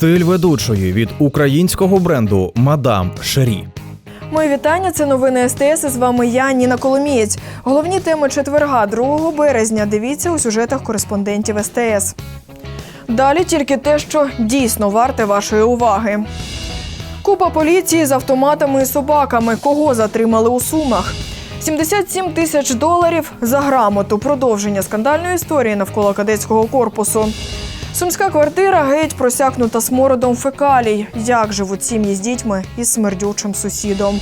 Стиль ведучої від українського бренду Мадам Шері. Мої вітання. Це новини СТС. З вами я, Ніна Коломієць. Головні теми четверга, 2 березня. Дивіться у сюжетах кореспондентів СТС. Далі тільки те, що дійсно варте вашої уваги. Купа поліції з автоматами і собаками. Кого затримали у сумах? 77 тисяч доларів за грамоту. Продовження скандальної історії навколо кадетського корпусу. Сумська квартира геть просякнута смородом фекалій. Як живуть сім'ї з дітьми із смердючим сусідом?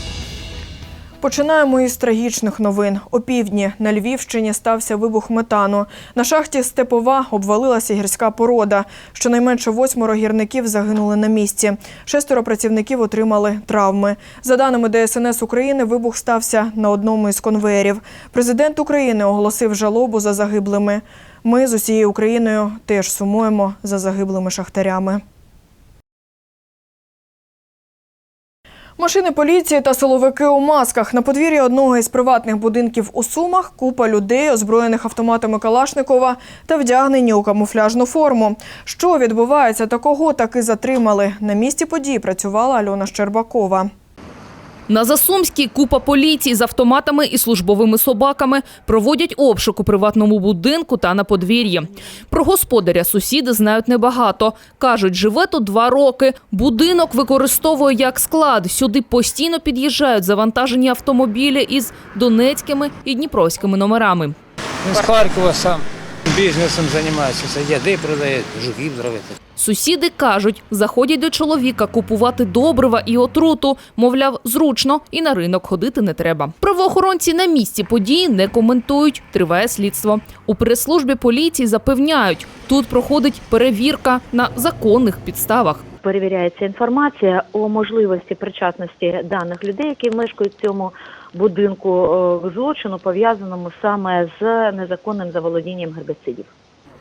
Починаємо із трагічних новин. О півдні на Львівщині стався вибух метану. На шахті Степова обвалилася гірська порода. Щонайменше восьмеро гірників загинули на місці. Шестеро працівників отримали травми. За даними ДСНС України, вибух стався на одному із конвеєрів. Президент України оголосив жалобу за загиблими. Ми з усією Україною теж сумуємо за загиблими шахтарями. Машини поліції та силовики у масках на подвір'ї одного із приватних будинків у Сумах купа людей, озброєних автоматами Калашникова та вдягнені у камуфляжну форму. Що відбувається та кого таки затримали? На місці події працювала Альона Щербакова. На Засумській купа поліції з автоматами і службовими собаками проводять обшук у приватному будинку та на подвір'ї. Про господаря сусіди знають небагато. Кажуть, живе тут два роки. Будинок використовує як склад. Сюди постійно під'їжджають завантажені автомобілі із донецькими і дніпровськими номерами. Він з Харкова сам бізнесом займається, садяди продає, жуків травити. Сусіди кажуть, заходять до чоловіка купувати добрива і отруту. Мовляв, зручно і на ринок ходити не треба. Правоохоронці на місці події не коментують. Триває слідство. У прес-службі поліції запевняють, тут проходить перевірка на законних підставах. перевіряється інформація у можливості причасності даних людей, які мешкають в цьому будинку е, к злочину, пов'язаному саме з незаконним заволодінням гербіцидів.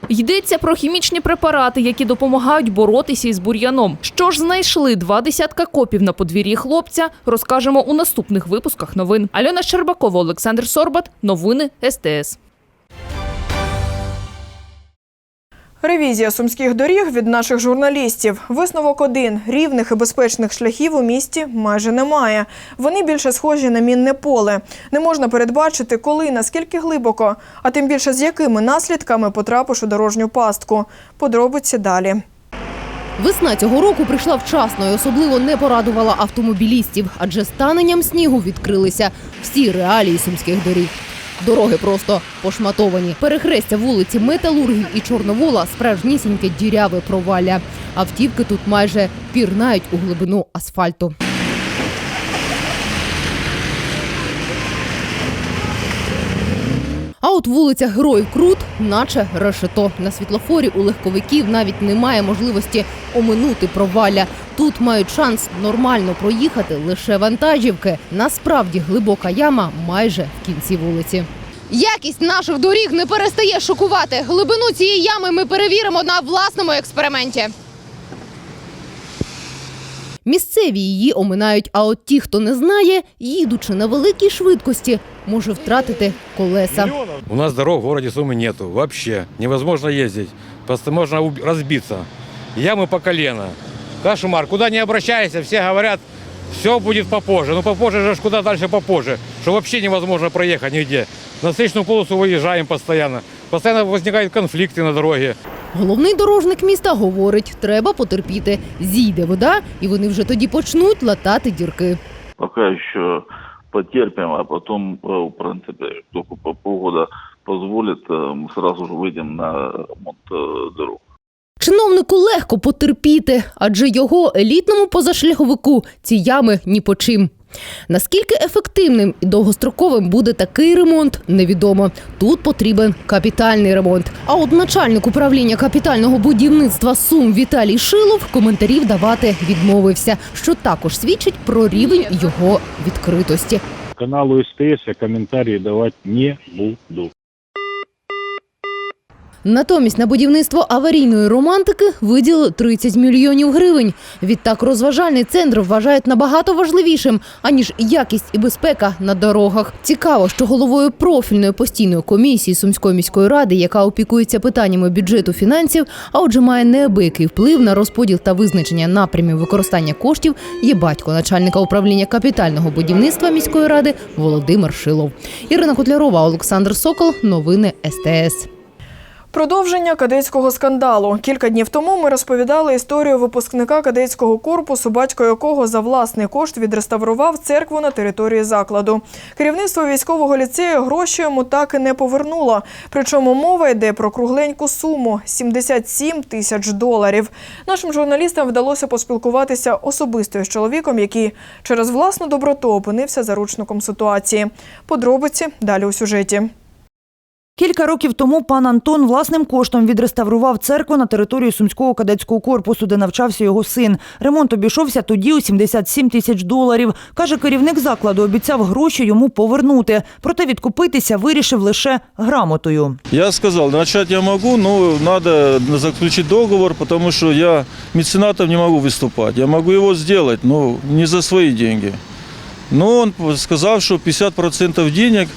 Йдеться про хімічні препарати, які допомагають боротися із бур'яном. Що ж знайшли два десятка копів на подвір'ї хлопця, розкажемо у наступних випусках новин. Альона Щербакова, Олександр Сорбат. Новини СТС. Ревізія сумських доріг від наших журналістів. Висновок один: рівних і безпечних шляхів у місті майже немає. Вони більше схожі на мінне поле. Не можна передбачити, коли наскільки глибоко, а тим більше з якими наслідками потрапиш у дорожню пастку. Подробиці далі. Весна цього року прийшла вчасно і особливо не порадувала автомобілістів, адже станенням снігу відкрилися всі реалії сумських доріг. Дороги просто пошматовані. Перехрестя вулиці Металургів і Чорновола справжнісіньке діряве провалля. Автівки тут майже пірнають у глибину асфальту. От вулиця Героїв Крут, наче решето. На світлофорі у легковиків навіть немає можливості оминути провалля. Тут мають шанс нормально проїхати лише вантажівки. Насправді глибока яма майже в кінці вулиці. Якість наших доріг не перестає шокувати. Глибину цієї ями ми перевіримо на власному експерименті. Місцеві її оминають, а от ті, хто не знає, їдучи на великій швидкості, може втратити колеса. У нас дорог в городе Сумы нету вообще. Невозможно ездить. Просто можно уб- разбиться. Ямы по колено. Кошмар. Куда не обращайся, все говорят, все будет попозже. Ну попозже же ж куда дальше попозже. Что вообще невозможно проехать нигде. На встречную полосу выезжаем постоянно. Постоянно возникают конфликты на дороге. Головний дорожник міста говорить, треба потерпіти. Зійде вода, і вони вже тоді почнуть латати дірки. пока еще потерпим, а потом, э, в принципе, только по погода позволит, э, мы сразу же выйдем на ремонт э, дорог. Чиновнику легко потерпіти, адже його елітному позашляховику ці ями ні по чим. Наскільки ефективним і довгостроковим буде такий ремонт, невідомо. Тут потрібен капітальний ремонт. А от начальник управління капітального будівництва Сум Віталій Шилов коментарів давати відмовився, що також свідчить про рівень його відкритості. каналу СТС я коментарі давати не буду. Натомість на будівництво аварійної романтики виділили 30 мільйонів гривень. Відтак розважальний центр вважають набагато важливішим, аніж якість і безпека на дорогах. Цікаво, що головою профільної постійної комісії Сумської міської ради, яка опікується питаннями бюджету фінансів, а отже має неабиякий вплив на розподіл та визначення напрямів використання коштів, є батько начальника управління капітального будівництва міської ради Володимир Шилов. Ірина Котлярова, Олександр Сокол. Новини СТС. Продовження кадетського скандалу. Кілька днів тому ми розповідали історію випускника кадетського корпусу, батько якого за власний кошт відреставрував церкву на території закладу. Керівництво військового ліцею гроші йому так і не повернуло. Причому мова йде про кругленьку суму 77 тисяч доларів. Нашим журналістам вдалося поспілкуватися особисто з чоловіком, який через власну доброту опинився заручником ситуації. Подробиці далі у сюжеті. Кілька років тому пан Антон власним коштом відреставрував церкву на території Сумського кадетського корпусу, де навчався його син. Ремонт обійшовся тоді у 77 тисяч доларів. Каже, керівник закладу обіцяв гроші йому повернути. Проте відкупитися вирішив лише грамотою. Я сказал, начать я могу, но надо заключить договор, потому что я меценатом не могу выступать. Я могу его сделать, но не за свои деньги. Но он сказал, что 50% денег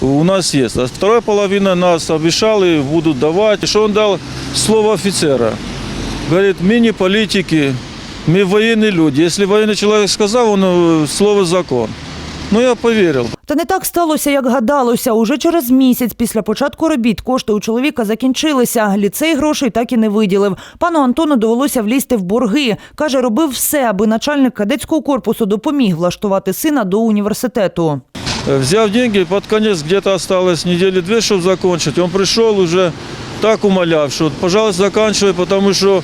у нас есть. А вторая половина нас обещали, будут давать. Что он дал слово офицера. Говорит, мы не политики, мы военные люди. Если военный человек сказал, он э, слово закон. Ну, я поверил. Та не так сталося, як гадалося. Уже через місяць після початку робіт кошти у чоловіка закінчилися. Ліцей грошей так і не виділив. Пану Антону довелося влізти в борги. Каже, робив все, аби начальник кадетського корпусу допоміг влаштувати сина до університету. Э, Взяв деньги, под конец где-то осталось недели две, чтобы закончить. Он пришел уже так умоляв, что, пожалуйста, заканчивай, потому что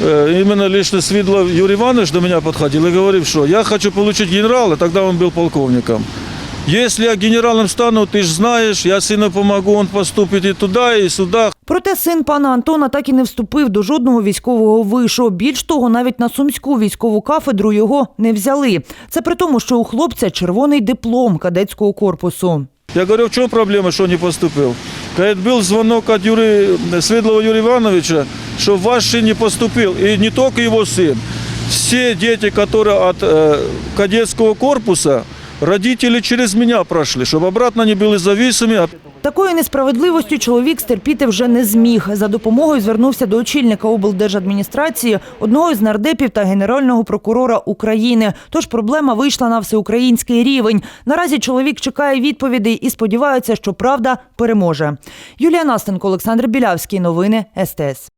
э, именно лично Свидлов Юрий Иванович до меня подходил и говорил, что я хочу получить генерала, тогда он был полковником. Если я генералом стану, ты же знаешь, я сыну помогу, он поступит и туда, и сюда. Проте син пана Антона так і не вступив до жодного військового вишу. Більш того, навіть на сумську військову кафедру його не взяли. Це при тому, що у хлопця червоний диплом кадетського корпусу. Я говорю, в чем проблема, что не поступил? Говорит, был звонок от Юрия, Светлого Юрия Ивановича, что ваш сын не поступил, и не только его сын. Все дети, которые от э, кадетского корпуса, родители через меня прошли, чтобы обратно не были зависимы. Такої несправедливості чоловік стерпіти вже не зміг. За допомогою звернувся до очільника облдержадміністрації, одного із нардепів та генерального прокурора України. Тож проблема вийшла на всеукраїнський рівень. Наразі чоловік чекає відповідей і сподівається, що правда переможе. Юлія Настенко, Олександр Білявський. Новини СТС.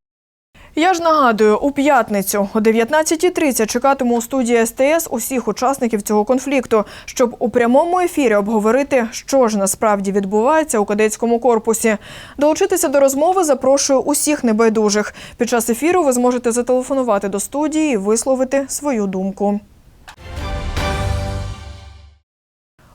Я ж нагадую, у п'ятницю о 19.30 чекатиму у студії СТС усіх учасників цього конфлікту, щоб у прямому ефірі обговорити, що ж насправді відбувається у кадетському корпусі. Долучитися до розмови запрошую усіх небайдужих. Під час ефіру ви зможете зателефонувати до студії і висловити свою думку.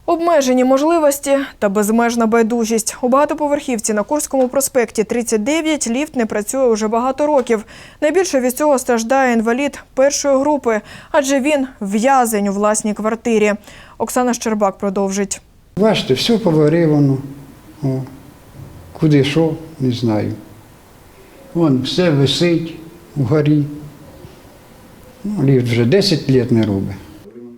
Обмежені можливості та безмежна байдужість. У багатоповерхівці на Курському проспекті 39 ліфт не працює уже багато років. Найбільше від цього страждає інвалід першої групи, адже він в'язень у власній квартирі. Оксана Щербак продовжить. Бачите, все поварівано. О, куди що, не знаю. Вон все висить вгорі. Ну, ліфт вже 10 років не робить.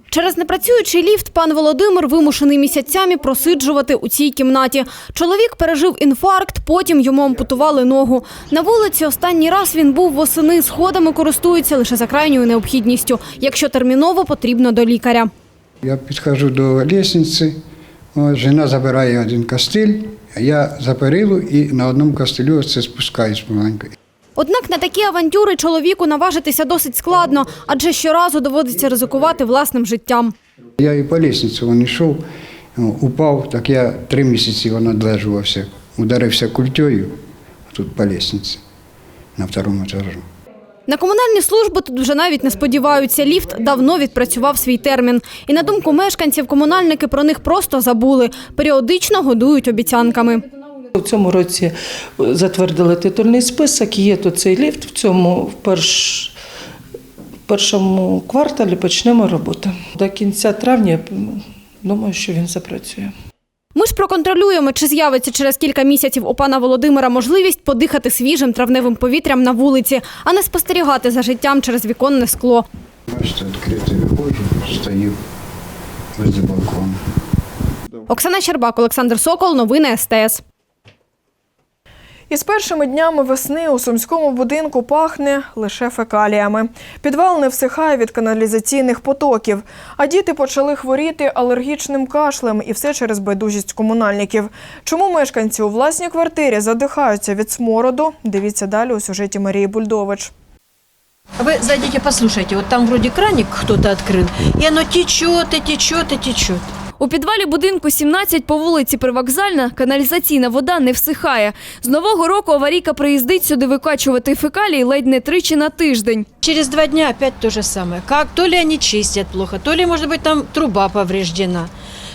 Через непрацюючий ліфт пан Володимир вимушений місяцями просиджувати у цій кімнаті. Чоловік пережив інфаркт, потім йому ампутували ногу. На вулиці останній раз він був восени, сходами користується лише за крайньою необхідністю, якщо терміново потрібно до лікаря. Я підходжу до лісниці, жена забирає один кастиль, а я за перилу і на одному кастилю це спускаюсь помаленьку. Однак на такі авантюри чоловіку наважитися досить складно, адже щоразу доводиться ризикувати власним життям. Я і по лісниці вон йшов, упав, так я три місяці вон одлежувався, ударився культею тут по лісниці на второму етажу. На комунальні служби тут вже навіть не сподіваються. Ліфт давно відпрацював свій термін. І на думку мешканців, комунальники про них просто забули. Періодично годують обіцянками. У цьому році затвердили титульний список. Є тут цей ліфт. В цьому в перш, в першому кварталі почнемо роботу. До кінця травня думаю, що він запрацює. Ми ж проконтролюємо, чи з'явиться через кілька місяців у пана Володимира можливість подихати свіжим травневим повітрям на вулиці, а не спостерігати за життям через віконне скло. Бачите, відкритий виходжу, стою возле балкона. Оксана Щербак, Олександр Сокол, новини СТС. Із першими днями весни у сумському будинку пахне лише фекаліями. Підвал не всихає від каналізаційних потоків, а діти почали хворіти алергічним кашлем і все через байдужість комунальників. Чому мешканці у власній квартирі задихаються від смороду? Дивіться далі у сюжеті Марії Бульдович. Вы зайдите, послушайте, вот там вроде краник кто-то открыл, и оно течет, и течет, и. У підвалі будинку 17 по вулиці Привокзальна каналізаційна вода не всихає. З нового року аварійка приїздить сюди викачувати фекалії ледь не тричі на тиждень. Через два дня опять то же самое. Как? То ли они чистят плохо, то ли, может быть, там труба повреждена.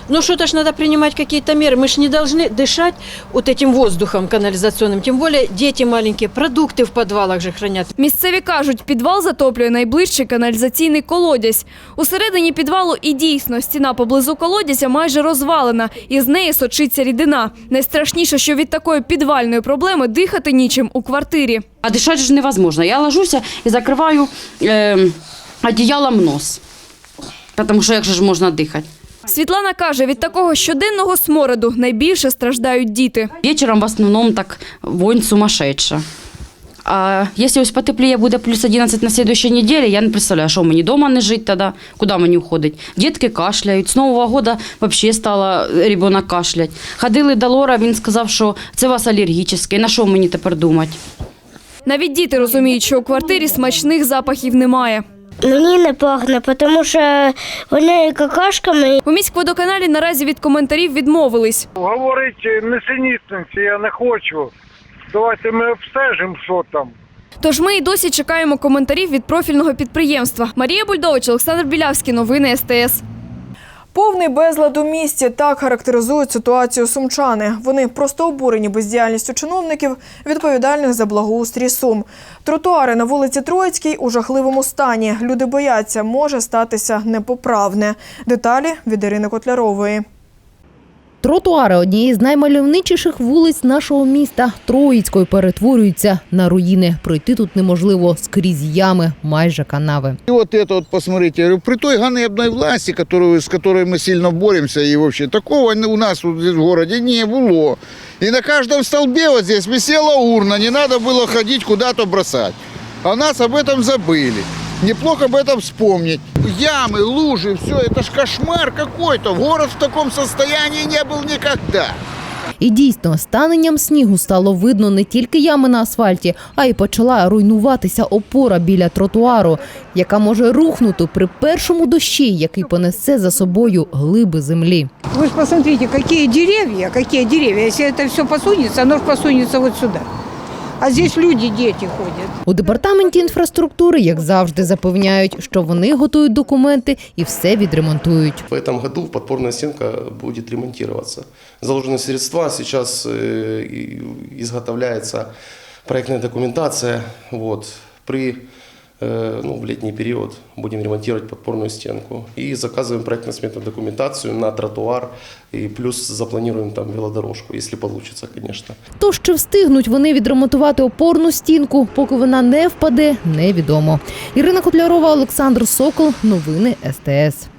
Ну, что-то ж надо принимать какие-то меры. Мы же не должны дышать вот этим воздухом канализационным. Тем более дети маленькие, продукты в подвалах же хранят. Місцеві кажуть, підвал затоплює найближчий каналізаційний колодязь. Усередині підвалу і дійсно стіна поблизу колодязя майже розвалена, і з неї сочиться рідина. Найстрашніше, що від такої підвальної проблеми дихати нічим у квартирі. А дышать же невозможно. Я ложусь и закрываю э, одеялом нос. Потому что як же ж можна дихати? Світлана каже, від такого щоденного смороду найбільше страждають діти. Вечером в основному так вонь сумасшедша. А якщо ось потепліє буде плюс 11 на следующей неділі, я не представляю, що мені дома не жити тоді, куди мені уходить. Дітки кашляють. З Нового года взагалі стала ребенок кашлять. Ходили до Лора, він сказав, що це у вас алергічне, на що мені тепер думати? Навіть діти розуміють, що у квартирі смачних запахів немає. Мені не пахне, тому що вони какашками. У міськводоканалі наразі від коментарів відмовились. Говорить несенітниці, я не хочу. Давайте ми обстежимо, що там. Тож ми і досі чекаємо коментарів від профільного підприємства. Марія Бульдович, Олександр Білявський, новини СТС. Повний безлад у місті так характеризують ситуацію сумчани. Вони просто обурені бездіяльністю чиновників, відповідальних за благоустрій сум. Тротуари на вулиці Троїцькій у жахливому стані. Люди бояться, може статися непоправне. Деталі від Ірини Котлярової. Тротуари однієї з наймальовничіших вулиць нашого міста Троїцької перетворюються на руїни. Пройти тут неможливо скрізь ями, майже канави. И вот это вот, посмотрите, я говорю, при той ганебной власти, которую, с которой мы сильно боремся, и вообще такого у нас вот здесь в городе не было. И на каждом столбе вот здесь висела урна, не надо было ходить куда-то бросать. А нас об этом забыли. Неплохо об этом вспомнить. Ямы, лужи, все, это ж кошмар какой-то. Город в таком состоянии не был никогда. І дійсно, станенням снігу стало видно не тільки ями на асфальті, а й почала руйнуватися опора біля тротуару, яка може рухнути при першому дощі, який понесе за собою глиби землі. Вы же посмотрите, какие деревья, какие деревья. Если это все посунется, оно же посунется вот сюда. А здесь люди, дети ходят. У департаменті інфраструктури, як завжди, запевняють, що вони готують документи і все відремонтують. В этом году подпорная стенка будет ремонтироваться. Заложены средства, сейчас э, и изготовляется проектная документация. Вот. При, э, ну, в летний период будем ремонтировать подпорную стенку. И заказываем проектно-сметную документацию на тротуар. И плюс запланируем там велодорожку, если получится, конечно. То, чи встигнуть вони відремонтувати опорну стінку, поки вона не впаде, невідомо. Ірина Котлярова, Олександр Сокол. Новини СТС.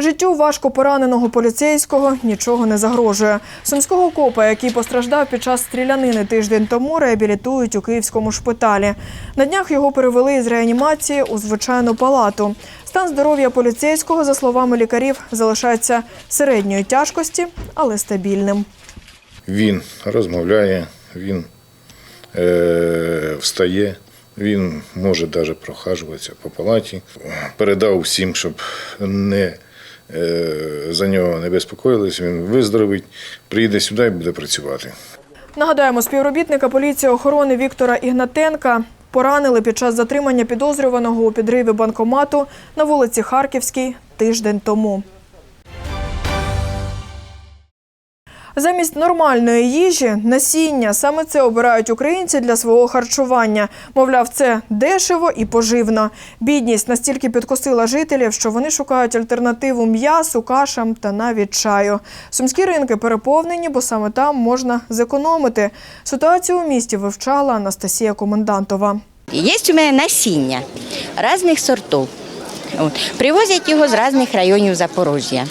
Життю важко пораненого поліцейського нічого не загрожує. Сумського копа, який постраждав під час стрілянини тиждень тому, реабілітують у київському шпиталі. На днях його перевели із реанімації у звичайну палату. Стан здоров'я поліцейського, за словами лікарів, залишається середньої тяжкості, але стабільним. Він розмовляє, він е, встає, він може навіть прохажуватися по палаті. Передав всім, щоб не, за нього не безпокоїлись, він виздоровить, приїде сюди і буде працювати. Нагадаємо, співробітника поліції охорони Віктора Ігнатенка поранили під час затримання підозрюваного у підриві банкомату на вулиці Харківській тиждень тому. Замість нормальної їжі насіння саме це обирають українці для свого харчування. Мовляв, це дешево і поживно. Бідність настільки підкосила жителів, що вони шукають альтернативу м'ясу, кашам та навіть чаю. Сумські ринки переповнені, бо саме там можна зекономити. Ситуацію у місті вивчала Анастасія Комендантова. Є у мене насіння різних сортів. Привозять його з різних районів Запорожжя.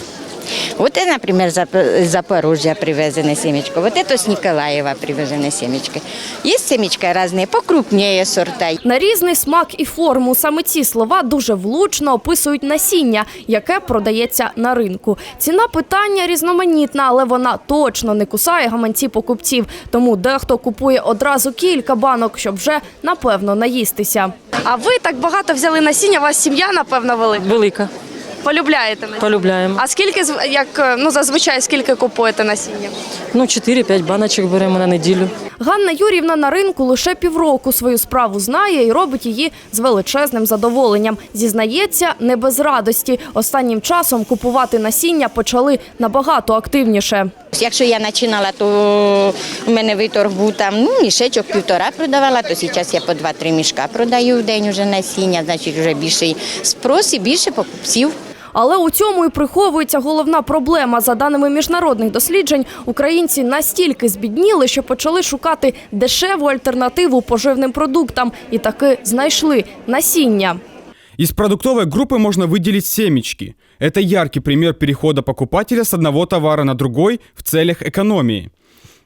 Вот это, например, Зап- из Запорожья привезены семечко. Вот это с Николаева привезены семечко. Есть семечка разные, покрупнее сорта. На різний смак і форму саме ці слова дуже влучно описують насіння, яке продається на ринку. Ціна питання різноманітна, але вона точно не кусає гаманці покупців. Тому дехто купує одразу кілька банок, щоб вже напевно наїстися. А ви так багато взяли насіння, у вас сім'я, напевно, велика? Велика. Полюбляєте насіння? Полюбляємо. А скільки, як, е, ну, зазвичай, скільки купуєте насіння? Ну, 4-5 баночок беремо на неділю. Ганна Юрівна на ринку лише півроку свою справу знає і робить її з величезним задоволенням. Зізнається, не без радості. Останнім часом купувати насіння почали набагато активніше. Якщо я починала, то у мене виторг був там ну, мішечок півтора продавала, то зараз я по два-три мішка продаю в день уже насіння, значить вже більший спрос і більше покупців. Але у цьому і приховується головна проблема. За даними міжнародних досліджень, українці настільки збідніли, що почали шукати дешеву альтернативу поживним продуктам і таки знайшли насіння. Из продуктовой группы можно выделить семечки. Это яркий пример перехода покупателя с одного товара на другой в целях экономии.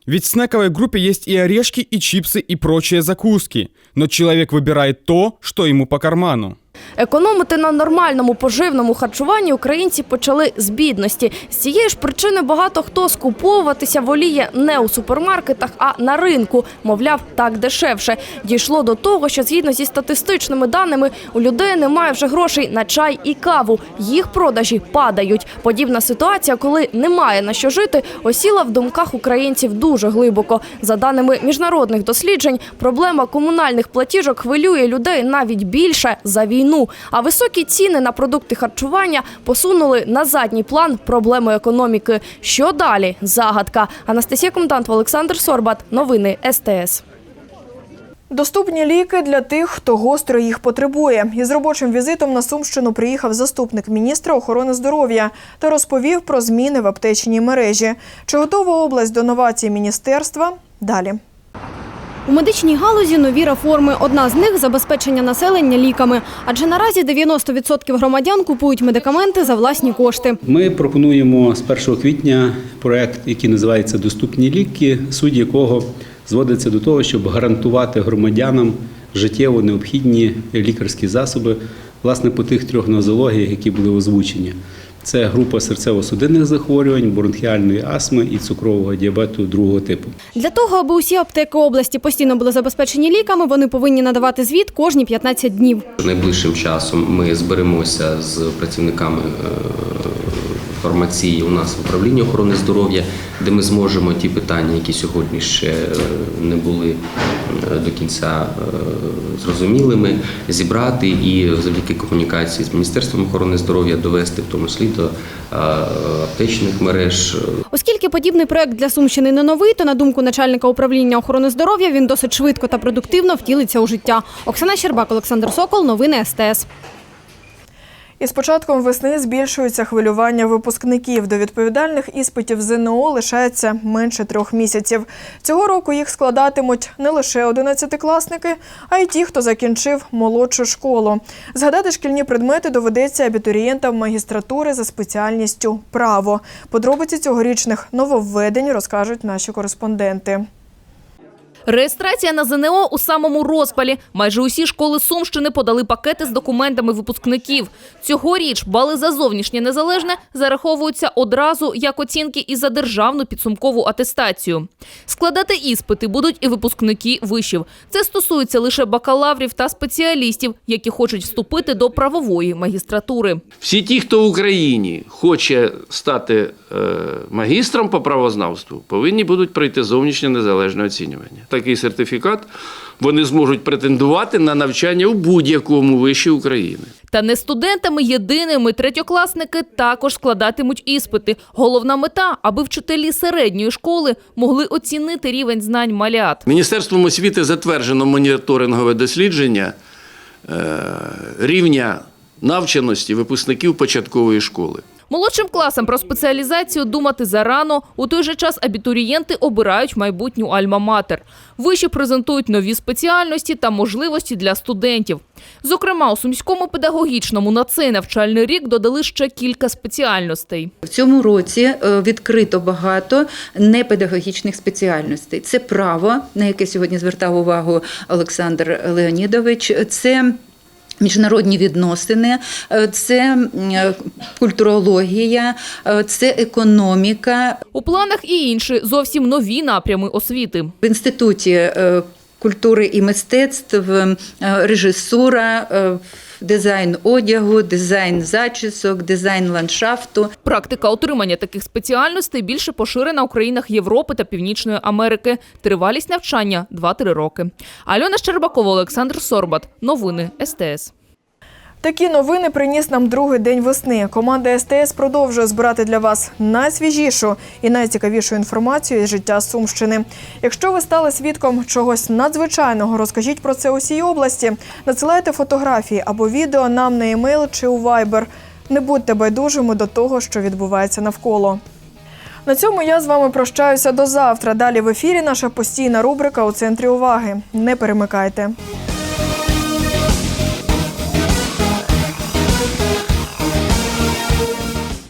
Ведь в снековой группе есть и орешки, и чипсы, и прочие закуски. Но человек выбирает то, что ему по карману. Економити на нормальному поживному харчуванні українці почали з бідності. З цієї ж причини багато хто скуповуватися воліє не у супермаркетах, а на ринку. Мовляв, так дешевше. Дійшло до того, що згідно зі статистичними даними у людей немає вже грошей на чай і каву. Їх продажі падають. Подібна ситуація, коли немає на що жити, осіла в думках українців дуже глибоко. За даними міжнародних досліджень, проблема комунальних платіжок хвилює людей навіть більше за війну. А високі ціни на продукти харчування посунули на задній план проблеми економіки. Що далі? Загадка. Анастасія Комдант, Олександр Сорбат. Новини СТС. Доступні ліки для тих, хто гостро їх потребує. Із робочим візитом на Сумщину приїхав заступник міністра охорони здоров'я та розповів про зміни в аптечній мережі. Чи готова область до новацій міністерства? Далі. У медичній галузі нові реформи. Одна з них забезпечення населення ліками. Адже наразі 90% громадян купують медикаменти за власні кошти. Ми пропонуємо з 1 квітня проект, який називається Доступні ліки, суть якого зводиться до того, щоб гарантувати громадянам життєво необхідні лікарські засоби, власне, по тих трьох нозологіях, які були озвучені. Це група серцево-судинних захворювань, бронхіальної астми і цукрового діабету другого типу. Для того, аби усі аптеки області постійно були забезпечені ліками, вони повинні надавати звіт кожні 15 днів. Найближчим часом ми зберемося з працівниками е, фармації у нас в управлінні охорони здоров'я, де ми зможемо ті питання, які сьогодні ще е, не були е, до кінця е, зрозумілими, зібрати і завдяки комунікації з Міністерством охорони здоров'я довести в тому числі до аптечних мереж Оскільки подібний проект для Сумщини не новий, то на думку начальника управління охорони здоров'я він досить швидко та продуктивно втілиться у життя. Оксана Щербак, Олександр Сокол, новини СТС. Із початком весни збільшується хвилювання випускників. До відповідальних іспитів ЗНО лишається менше трьох місяців. Цього року їх складатимуть не лише одинадцятикласники, а й ті, хто закінчив молодшу школу. Згадати шкільні предмети доведеться абітурієнтам магістратури за спеціальністю право. Подробиці цьогорічних нововведень розкажуть наші кореспонденти. Реєстрація на ЗНО у самому розпалі. Майже усі школи Сумщини подали пакети з документами випускників. Цьогоріч бали за зовнішнє незалежне зараховуються одразу як оцінки і за державну підсумкову атестацію. Складати іспити будуть і випускники вишів. Це стосується лише бакалаврів та спеціалістів, які хочуть вступити до правової магістратури. Всі ті, хто в Україні хоче стати магістром по правознавству повинні будуть пройти зовнішнє незалежне оцінювання. Такий сертифікат вони зможуть претендувати на навчання у будь-якому виші України. Та не студентами єдиними третьокласники також складатимуть іспити. Головна мета, аби вчителі середньої школи могли оцінити рівень знань малят. Міністерством освіти затверджено моніторингове дослідження е, рівня навченості випускників початкової школи. Молодшим класам про спеціалізацію думати зарано. У той же час абітурієнти обирають майбутню альма-матер. Виші презентують нові спеціальності та можливості для студентів. Зокрема, у Сумському педагогічному на цей навчальний рік додали ще кілька спеціальностей. В цьому році е, відкрито багато непедагогічних спеціальностей. Це право, на яке сьогодні звертав увагу Олександр Леонідович. Це Міжнародні відносини, е, це е, культурологія, е, це економіка. У планах і інші зовсім нові напрями освіти. В інституті культури і мистецтв режисура, дизайн одягу, дизайн зачісок, дизайн ландшафту. Практика отримання таких спеціальностей більше поширена у країнах Європи та Північної Америки. Тривалість навчання 2-3 роки. Альона Щербакова, Олександр Сорбат. Новини СТС. Такі новини приніс нам другий день весни. Команда СТС продовжує збирати для вас найсвіжішу і найцікавішу інформацію із життя Сумщини. Якщо ви стали свідком чогось надзвичайного, розкажіть про це усій області. Надсилайте фотографії або відео нам на емейл чи у Viber. Не будьте байдужими до того, що відбувається навколо. На цьому я з вами прощаюся до завтра. Далі в ефірі наша постійна рубрика у центрі уваги. Не перемикайте.